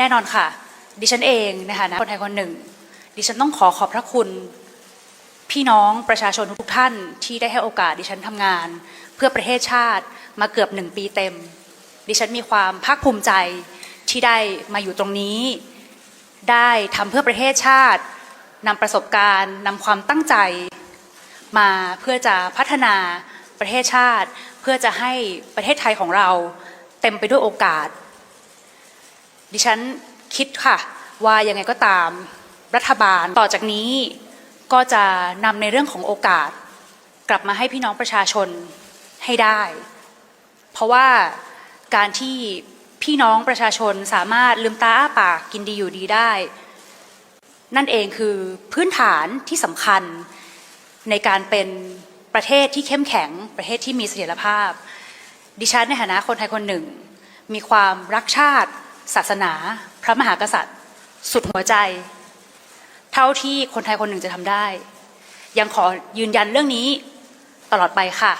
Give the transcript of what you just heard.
แน่นอนค่ะ ดิฉันเองนะคะนะคนไทยคนหนึ่ง ดิฉันต้องขอขอบพระคุณพี่น้องประชาชนทุกท่านที่ได้ให้โอกาสดิฉันทำงาน เพื่อประเทศชาติมาเกือบหนึ่งปีเต็ม ดิฉันมีความภาคภูมิใจที่ได้มาอยู่ตรงนี้ ได้ทำเพื่อประเทศชาตินำประสบการณ์นำความตั้งใจ มาเพื่อจะพัฒนาประเทศชาติ เพื่อจะให้ประเทศไทยของเราเต็มไปด้วยโอกาส ดิฉันคิดค่ะว่ายังไงก็ตามรัฐบาลต่อจากนี้ก็จะนำในเรื่องของโอกาส กลับมาให้พี่น้องประชาชนให้ได้ เพราะว่าการที่พี่น้องประชาชนสามารถลืมตาอ้าปากกินดีอยู่ดีได้ นั่นเองคือพื้นฐานที่สำคัญในการเป็นประเทศที่เข้มแข็งประเทศที่มีเสถียรภาพ ดิฉันในฐานะคนไทยคนหนึ่ง มีความรักชาติ ศาสนา พระมหากษัตริย์ สุดหัวใจ เท่าที่คนไทยคนหนึ่งจะทำได้ ยังขอยืนยันเรื่องนี้ตลอดไปค่ะ